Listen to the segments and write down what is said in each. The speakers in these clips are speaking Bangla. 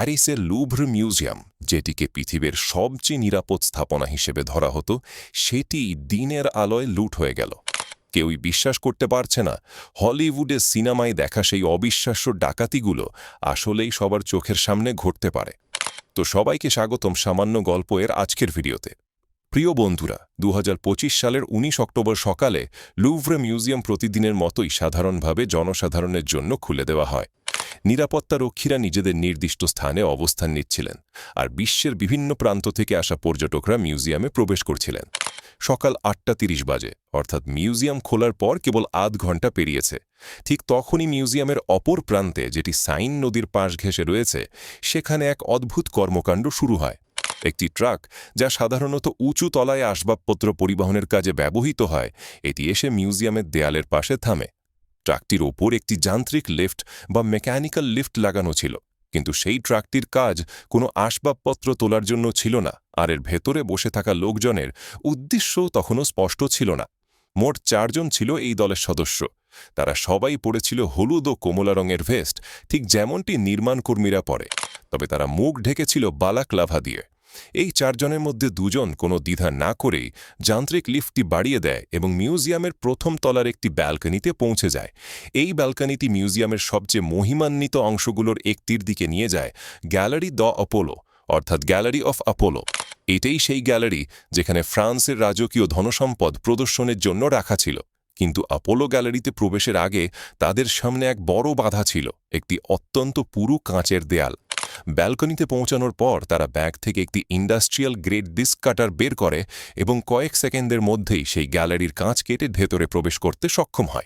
প্যারিসের লুভ্র মিউজিয়াম, যেটিকে পৃথিবীর সবচেয়ে নিরাপদ স্থাপনা হিসেবে ধরা হতো, সেটি দিনের আলোয় লুট হয়ে গেল। কেউই বিশ্বাস করতে পারছে না, হলিউডের সিনেমায় দেখা সেই অবিশ্বাস্য ডাকাতিগুলো আসলেই সবার চোখের সামনে ঘটতে পারে। তো সবাইকে স্বাগতম সামান্য গল্প এর আজকের ভিডিওতে। প্রিয় বন্ধুরা দু হাজার পঁচিশ সালের ১৯ অক্টোবর সকালে লুভ্রে মিউজিয়াম প্রতিদিনের মতোই সাধারণভাবে জনসাধারণের জন্য খুলে দেওয়া হয়। নিরাপত্তা রক্ষীরা নিজেদের নির্দিষ্ট স্থানে অবস্থান নিচ্ছিলেন আর বিশ্বের বিভিন্ন প্রান্ত থেকে আসা পর্যটকরা মিউজিয়ামে প্রবেশ করছিলেন। সকাল আটটা তিরিশ বাজে, অর্থাৎ মিউজিয়াম খোলার পর কেবল আধ ঘণ্টা পেরিয়েছে। ঠিক তখনই মিউজিয়ামের অপর প্রান্তে, যেটি সাইন নদীর পাশ ঘেঁষে রয়েছে, সেখানে এক অদ্ভুত কর্মকাণ্ড শুরু হয়। একটি ট্রাক, যা সাধারণত উঁচু তলায় আসবাবপত্র পরিবহনের কাজে ব্যবহৃত হয়, এটি এসে মিউজিয়ামের দেয়ালের পাশে থামে। ট্রাকটির ওপর একটি যান্ত্রিক লিফট বা মেকানিক্যাল লিফট লাগানো ছিল, কিন্তু সেই ট্রাকটির কাজ কোনো আসবাবপত্র তোলার জন্য ছিল না, আর এর ভেতরে বসে থাকা লোকজনের উদ্দেশ্য তখনও স্পষ্ট ছিল না। মোট চারজন ছিল এই দলের সদস্য। তারা সবাই পড়েছিল হলুদ ও কমলা রঙের ভেস্ট, ঠিক যেমনটি নির্মাণকর্মীরা পরে। তবে তারা মুখ ঢেকেছিল বালাক্লাভা দিয়ে। এই চারজনের মধ্যে দুজন কোনো দ্বিধা না করেই যান্ত্রিক লিফটটি বাড়িয়ে দেয় এবং মিউজিয়ামের প্রথম তলার একটি ব্যালকনিতে পৌঁছে যায়। এই ব্যালকনিটি মিউজিয়ামের সবচেয়ে মহিমান্বিত অংশগুলোর একটির দিকে নিয়ে যায় গ্যালারি দ অপোলো, অর্থাৎ গ্যালারি অফ অ্যাপোলো এটাই সেই গ্যালারি যেখানে ফ্রান্সের রাজকীয় ধনসম্পদ প্রদর্শনের জন্য রাখা ছিল। কিন্তু অ্যাপোলো গ্যালারিতে প্রবেশের আগে তাদের সামনে এক বড় বাধা ছিল, একটি অত্যন্ত পুরু কাঁচের দেয়াল। ব্যালকনিতে পৌঁছানোর পর তারা ব্যাগ থেকে একটি ইন্ডাস্ট্রিয়াল গ্রেড ডিস্ক কাটার বের করে এবং কয়েক সেকেন্ডের মধ্যেই সেই গ্যালারির কাঁচ কেটে ভেতরে প্রবেশ করতে সক্ষম হয়।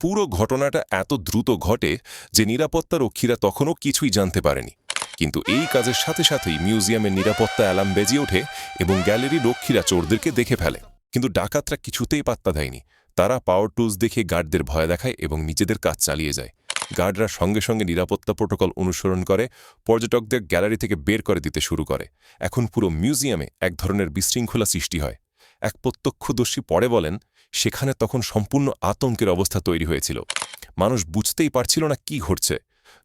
পুরো ঘটনাটা এত দ্রুত ঘটে যে নিরাপত্তা রক্ষীরা তখনও কিছুই জানতে পারেনি। কিন্তু এই কাজের সাথে সাথেই মিউজিয়ামের নিরাপত্তা অ্যালার্ম বেজে ওঠে এবং গ্যালারি রক্ষীরা চোরদেরকে দেখে ফেলে। কিন্তু ডাকাতরা কিছুতেই পাত্তা দেয়নি। তারা পাওয়ার টুলস দেখে গার্ডদের ভয় দেখায় এবং নিজেদের কাজ চালিয়ে যায়। গার্ডরা সঙ্গে সঙ্গে নিরাপত্তা প্রোটোকল অনুসরণ করে, পর্যটকদের গ্যালারি থেকে বের করে দিতে শুরু করে। এখন পুরো মিউজিয়ামে এক ধরনের বিশৃঙ্খলা সৃষ্টি হয়। এক প্রত্যক্ষদর্শী পরে বলেন, সেখানে তখন সম্পূর্ণ আতঙ্কের অবস্থা তৈরি হয়েছিল। মানুষ বুঝতেই পারছিল না কি ঘটছে।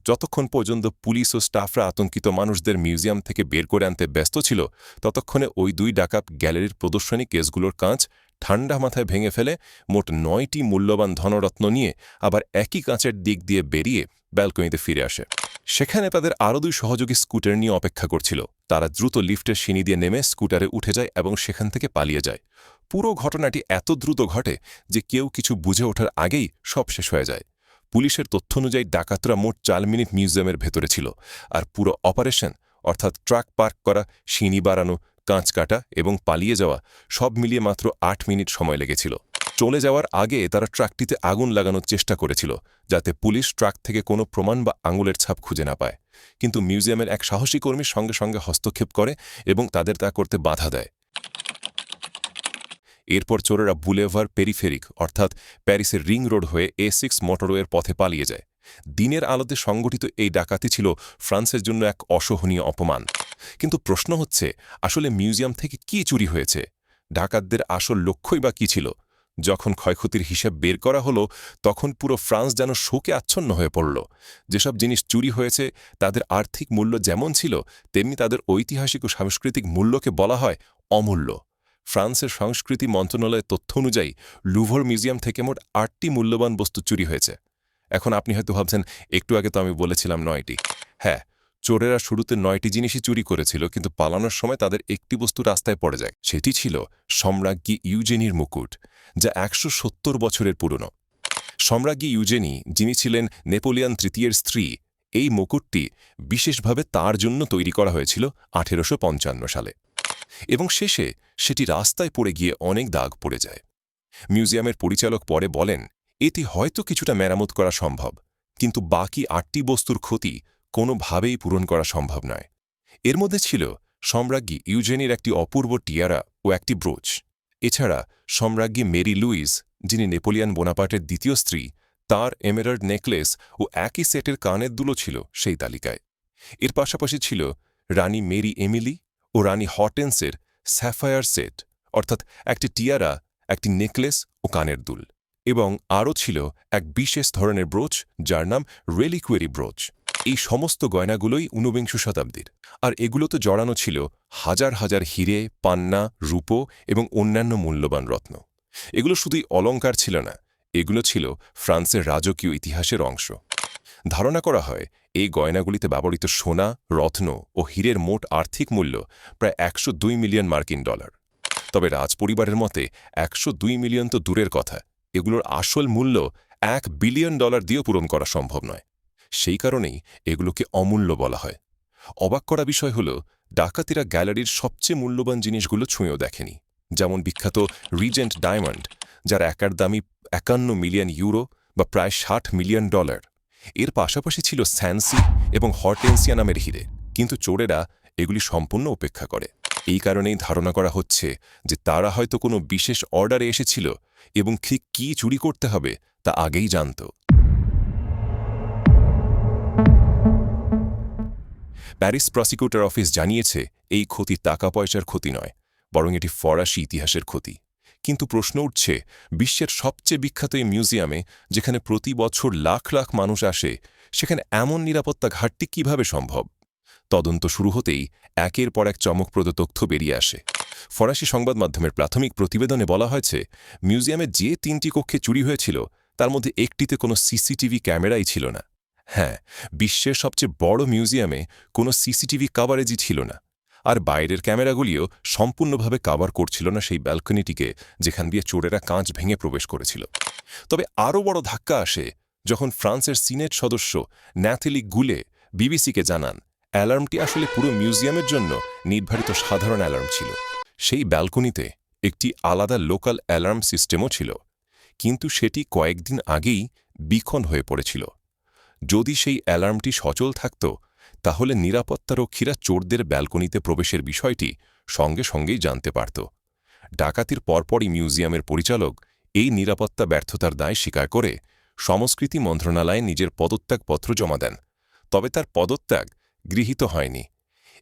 যতক্ষণ পর্যন্ত পুলিশ ও স্টাফরা আতঙ্কিত মানুষদের মিউজিয়াম থেকে বের করে আনতে ব্যস্ত ছিল, ততক্ষণে ওই দুই ডাকাত গ্যালারির প্রদর্শনী কেসগুলোর কাঁচ ঠান্ডা মাথায় ভেঙে ফেলে মোট নয়টি মূল্যবান ধনরত্ন নিয়ে আবার একই কাঁচের দিক দিয়ে বেরিয়ে ব্যালকনিতে ফিরে আসে। সেখানে তাদের আরও দুই সহযোগী স্কুটার নিয়ে অপেক্ষা করছিল। তারা দ্রুত লিফটের সিঁড়ি দিয়ে নেমে স্কুটারে উঠে যায় এবং সেখান থেকে পালিয়ে যায়। পুরো ঘটনাটি এত দ্রুত ঘটে যে কেউ কিছু বুঝে ওঠার আগেই সব শেষ হয়ে যায়। পুলিশের তথ্য অনুযায়ী ডাকাতরা মোট চার মিনিট মিউজিয়ামের ভেতরে ছিল। আর পুরো অপারেশন, অর্থাৎ ট্রাক পার্ক করা, সিঁড়ি বাড়ানো কাঁচ কাটা এবং পালিয়ে যাওয়া সব মিলিয়ে মাত্র আট মিনিট সময় লেগেছিল। চলে যাওয়ার আগে তারা ট্রাকটিতে আগুন লাগানোর চেষ্টা করেছিল, যাতে পুলিশ ট্রাক থেকে কোনো প্রমাণ বা আঙুলের ছাপ খুঁজে না পায়। কিন্তু মিউজিয়ামের এক সাহসী কর্মীর সঙ্গে সঙ্গে হস্তক্ষেপ করে এবং তাদের তা করতে বাধা দেয়। এরপর চোরেরা বুলেভার পেরিফেরিক, অর্থাৎ প্যারিসের রিং রোড হয়ে এ সিক্স মোটরওয়ের পথে পালিয়ে যায়। দিনের আলোতে সংগঠিত এই ডাকাতি ছিল ফ্রান্সের জন্য এক অসহনীয় অপমান। কিন্তু প্রশ্ন হচ্ছে, আসলে মিউজিয়াম থেকে কি চুরি হয়েছে? ডাকাতদের আসল লক্ষ্যই বা কী ছিল? যখন ক্ষয়ক্ষতির হিসাব বের করা হলো, তখন পুরো ফ্রান্স যেন শোকে আচ্ছন্ন হয়ে পড়ল। যেসব জিনিস চুরি হয়েছে, তাদের আর্থিক মূল্য যেমন ছিল, তেমনি তাদের ঐতিহাসিক ও সাংস্কৃতিক মূল্যকে বলা হয় অমূল্য। ফ্রান্সের সংস্কৃতি মন্ত্রণালয়ের তথ্য অনুযায়ী, লুভর মিউজিয়াম থেকে মোট আটটি মূল্যবান বস্তু চুরি হয়েছে। এখন আপনি হয়তো ভাবছেন, একটু আগে তো আমি বলেছিলাম নয়টি। হ্যাঁ চোরেরা শুরুতে নয়টি জিনিসই চুরি করেছিল, কিন্তু পালানোর সময় তাদের একটি বস্তু রাস্তায় পড়ে যায়। সেটি ছিল সম্রাজ্ঞী ইউজেনির মুকুট, যা একশো সত্তর বছরের পুরনো। সম্রাজ্ঞী ইউজেনি, যিনি ছিলেন নেপোলিয়ান তৃতীয়ের স্ত্রী, এই মুকুটটি বিশেষভাবে তার জন্য তৈরি করা হয়েছিল আঠেরোশো পঞ্চান্ন সালে। এবং শেষে সেটি রাস্তায় পড়ে গিয়ে অনেক দাগ পড়ে যায়। মিউজিয়ামের পরিচালক পরে বলেন, এটি হয়তো কিছুটা মেরামত করা সম্ভব, কিন্তু বাকি আটটি বস্তুর ক্ষতি কোনোভাবেই পূরণ করা সম্ভব নয়। এর মধ্যে ছিল সম্রাজ্ঞী ইউজেনির একটি অপূর্ব টিয়ারা ও একটি ব্রোচ। এছাড়া সম্রাজ্ঞী মেরি লুইস, যিনি নেপোলিয়ান বোনাপার্টের দ্বিতীয় স্ত্রী, তার এমেরার্ড নেকলেস ও একই সেটের কানের দুলো ছিল সেই তালিকায়। এর পাশাপাশি ছিল রানী মেরি এমিলি ও রানী হটেন্সের স্যাফায়ার সেট, অর্থাৎ একটি টিয়ারা, একটি নেকলেস ও কানের দুল। এবং আরও ছিল এক বিশেষ ধরনের ব্রোচ, যার নাম রেলিকুয়েরি ব্রোচ। এই সমস্ত গয়নাগুলোই ঊনবিংশ শতাব্দীর। আর এগুলো তো জড়ানো ছিল হাজার হাজার হিরে, পান্না, রূপো এবং অন্যান্য মূল্যবান রত্ন। এগুলো শুধুই অলঙ্কার ছিল না, এগুলো ছিল ফ্রান্সের রাজকীয় ইতিহাসের অংশ। ধারণা করা হয়, এই গয়নাগুলিতে ব্যবহৃত সোনা, রত্ন ও হীরের মোট আর্থিক মূল্য প্রায় একশো দুই মিলিয়ন মার্কিন ডলার। তবে রাজপরিবারের মতে একশো দুই মিলিয়ন তো দূরের কথা, এগুলোর আসল মূল্য এক বিলিয়ন ডলার দিয়েও পূরণ করা সম্ভব নয়। সেই কারণেই এগুলোকে অমূল্য বলা হয়। অবাক করা বিষয় হল, ডাকাতিরা গ্যালারির সবচেয়ে মূল্যবান জিনিসগুলো ছুঁয়েও দেখেনি। যেমন বিখ্যাত রিজেন্ট ডায়মন্ড, যার একার দামি একান্ন মিলিয়ন ইউরো বা প্রায় ষাট মিলিয়ন ডলার। এর পাশাপাশি ছিল স্যান্সি এবং হরটেন্সিয়া নামের হিরে, কিন্তু চোরেরা এগুলি সম্পূর্ণ উপেক্ষা করে। এই কারণেই ধারণা করা হচ্ছে যে তারা হয়তো কোনো বিশেষ অর্ডারে এসেছিল এবং ঠিক কী চুরি করতে হবে তা আগেই জানত। প্যারিস প্রসিকিউটর অফিস জানিয়েছে, এই ক্ষতি টাকা পয়সার ক্ষতি নয়, বরং এটি ফরাসি ইতিহাসের ক্ষতি। কিন্তু প্রশ্ন উঠছে, বিশ্বের সবচেয়ে বিখ্যাত এই মিউজিয়ামে, যেখানে প্রতি বছর লাখ লাখ মানুষ আসে, সেখানে এমন নিরাপত্তা ঘাটতি কীভাবে সম্ভব? তদন্ত শুরু হতেই একের পর এক চমকপ্রদ তথ্য বেরিয়ে আসে। ফরাসি সংবাদ মাধ্যমের প্রাথমিক প্রতিবেদনে বলা হয়েছে, মিউজিয়ামে যে তিনটি কক্ষে চুরি হয়েছিল, তার মধ্যে একটিতে কোনো সিসিটিভি ক্যামেরাই ছিল না। হ্যাঁ বিশ্বের সবচেয়ে বড় মিউজিয়ামে কোনো সিসিটিভি কাভারেজই ছিল না। আর বাইরের ক্যামেরাগুলিও সম্পূর্ণভাবে কাভার করছিল না সেই ব্যালকনিটিকে যেখান দিয়ে চোরেরা কাঁচ ভেঙে প্রবেশ করেছিল। তবে আরও বড় ধাক্কা আসে যখন ফ্রান্সের সিনেট সদস্য ন্যাথেলি গুলে বিবিসিকে জানান, অ্যালার্মটি আসলে পুরো মিউজিয়ামের জন্য নির্ধারিত সাধারণ অ্যালার্ম ছিল। সেই ব্যালকনিতে একটি আলাদা লোকাল অ্যালার্ম সিস্টেমও ছিল। কিন্তু সেটি কয়েকদিন আগেই বিক্ষণ হয়ে পড়েছিল। যদি সেই অ্যালার্মটি সচল থাকত, তাহলে নিরাপত্তারক্ষীরা চোরদের ব্যালকনিতে প্রবেশের বিষয়টি সঙ্গে সঙ্গেই জানতে পারত। ডাকাতির পরপরই মিউজিয়ামের পরিচালক এই নিরাপত্তা ব্যর্থতার দায় স্বীকার করে সংস্কৃতি মন্ত্রণালয়ে নিজের পদত্যাগপত্র জমা দেন, তবে তার পদত্যাগ গৃহীত হয়নি।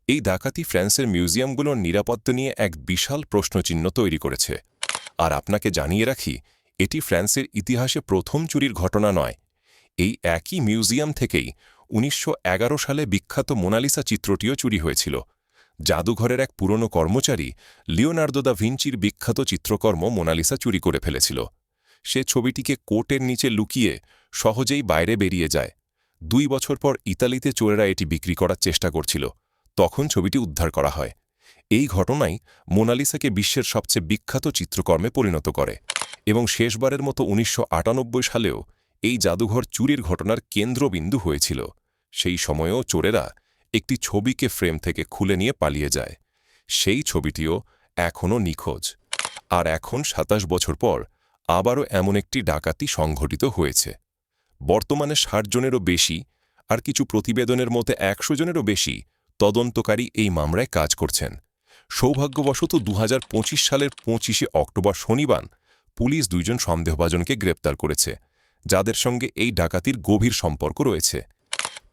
এই ডাকাতি ফ্রান্সের মিউজিয়ামগুলোর নিরাপত্তা নিয়ে এক বিশাল প্রশ্নচিহ্ন তৈরি করেছে। আর আপনাকে জানিয়ে রাখি, এটি ফ্রান্সের ইতিহাসে প্রথম চুরির ঘটনা নয় এই একই মিউজিয়াম থেকেই উনিশশো এগারো সালে বিখ্যাত মোনালিসা চিত্রটিও চুরি হয়েছিল। জাদুঘরের এক পুরনো কর্মচারী লিওনার্দো দা ভিঞ্চির বিখ্যাত চিত্রকর্ম মোনালিসা চুরি করে ফেলেছিল। সে ছবিটিকে কোটের নিচে লুকিয়ে সহজেই বাইরে বেরিয়ে যায়। দুই বছর পর ইতালিতে চোরেরা এটি বিক্রি করার চেষ্টা করছিল। তখন ছবিটি উদ্ধার করা হয়। এই ঘটনাই মোনালিসাকে বিশ্বের সবচেয়ে বিখ্যাত চিত্রকর্মে পরিণত করে এবং শেষবারের মতো উনিশশো আটানব্বই সালেও এই জাদুঘর চুরির ঘটনার কেন্দ্রবিন্দু হয়েছিল। সেই সময়েও চোরেরা একটি ছবিকে ফ্রেম থেকে খুলে নিয়ে পালিয়ে যায়। সেই ছবিটিও এখনও নিখোঁজ। আর এখন ২৭ বছর পর আবারও এমন একটি ডাকাতি সংঘটিত হয়েছে। বর্তমানে ষাট জনেরও বেশি আর কিছু প্রতিবেদনের মধ্যে একশো জনেরও বেশি তদন্তকারী এই মামলায় কাজ করছেন। সৌভাগ্যবশত দু হাজার পঁচিশ সালের পঁচিশে অক্টোবর শনিবার পুলিশ দুইজন সন্দেহভাজনকে গ্রেপ্তার করেছে। যাদের সঙ্গে এই ডাকাতির গভীর সম্পর্ক রয়েছে।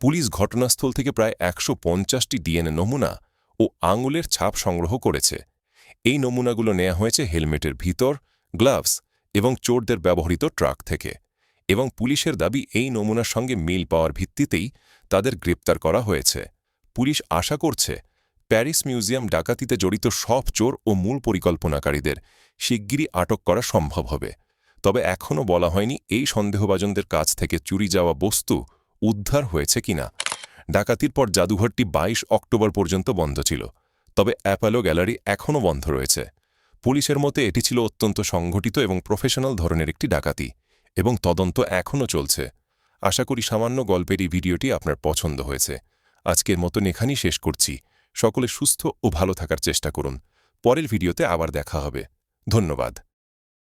পুলিশ ঘটনাস্থল থেকে প্রায় একশো পঞ্চাশটি ডিএনএ নমুনা ও আঙুলের ছাপ সংগ্রহ করেছে। এই নমুনাগুলো নেওয়া হয়েছে হেলমেটের ভিতর, গ্লাভস এবং চোরদের ব্যবহৃত ট্রাক থেকে এবং পুলিশের দাবি এই নমুনার সঙ্গে মিল পাওয়ার ভিত্তিতেই তাদের গ্রেপ্তার করা হয়েছে। পুলিশ আশা করছে, প্যারিস মিউজিয়াম ডাকাতিতে জড়িত সব চোর ও মূল পরিকল্পনাকারীদের শিগগিরই আটক করা সম্ভব হবে। তবে এখনও বলা হয়নি এই সন্দেহভাজনদের কাছ থেকে চুরি যাওয়া বস্তু উদ্ধার হয়েছে কিনা। ডাকাতির পর জাদুঘরটি ২২ অক্টোবর পর্যন্ত বন্ধ ছিল, তবে অ্যাপালো গ্যালারি এখনও বন্ধ রয়েছে। পুলিশের মতে এটি ছিল অত্যন্ত সংগঠিত এবং প্রফেশনাল ধরনের একটি ডাকাতি, এবং তদন্ত এখনও চলছে। আশা করি সামান্য গল্পের এই ভিডিওটি আপনার পছন্দ হয়েছে। আজকের মতন এখানেই শেষ করছি। সকলে সুস্থ ও ভালো থাকার চেষ্টা করুন। পরের ভিডিওতে আবার দেখা হবে। ধন্যবাদ।